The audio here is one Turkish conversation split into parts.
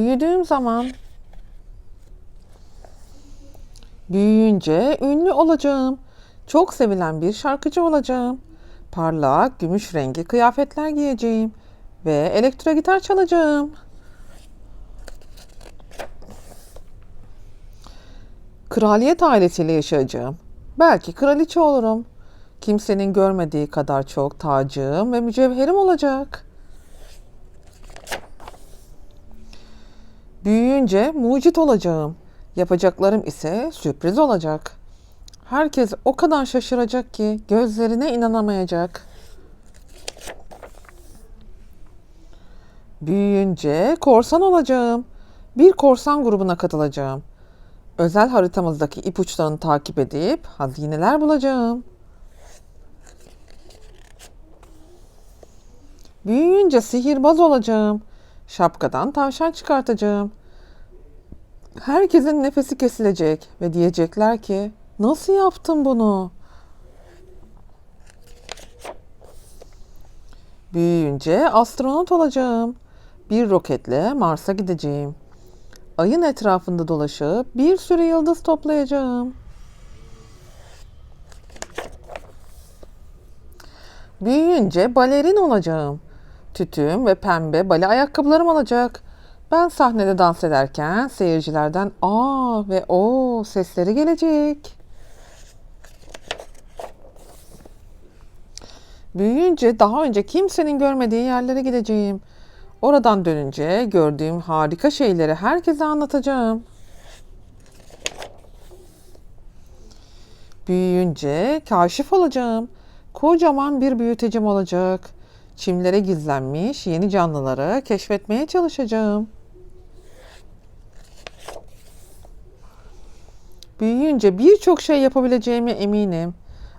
Büyüdüğüm zaman büyüyünce ünlü olacağım. Çok sevilen bir şarkıcı olacağım. Parlak gümüş rengi kıyafetler giyeceğim ve elektro gitar çalacağım. Kraliyet ailesiyle yaşayacağım. Belki kraliçe olurum. Kimsenin görmediği kadar çok tacım ve mücevherim olacak. Büyüyünce mucit olacağım. Yapacaklarım ise sürpriz olacak. Herkes o kadar şaşıracak ki gözlerine inanamayacak. Büyüyünce korsan olacağım. Bir korsan grubuna katılacağım. Özel haritamızdaki ipuçlarını takip edip hazineler bulacağım. Büyüyünce sihirbaz olacağım. Şapkadan tavşan çıkartacağım. Herkesin nefesi kesilecek ve diyecekler ki nasıl yaptın bunu? Büyüyünce astronot olacağım. Bir roketle Mars'a gideceğim. Ayın etrafında dolaşıp bir sürü yıldız toplayacağım. Büyüyünce balerin olacağım. Tütüm ve pembe bale ayakkabılarım olacak. Ben sahnede dans ederken seyircilerden aa ve o sesleri gelecek. Büyüyünce daha önce kimsenin görmediği yerlere gideceğim. Oradan dönünce gördüğüm harika şeyleri herkese anlatacağım. Büyüyünce kaşif olacağım. Kocaman bir büyütecim olacak. Çimlere gizlenmiş yeni canlıları keşfetmeye çalışacağım. Büyüyünce birçok şey yapabileceğime eminim.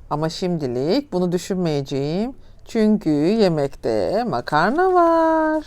Ama şimdilik bunu düşünmeyeceğim. Çünkü yemekte makarna var.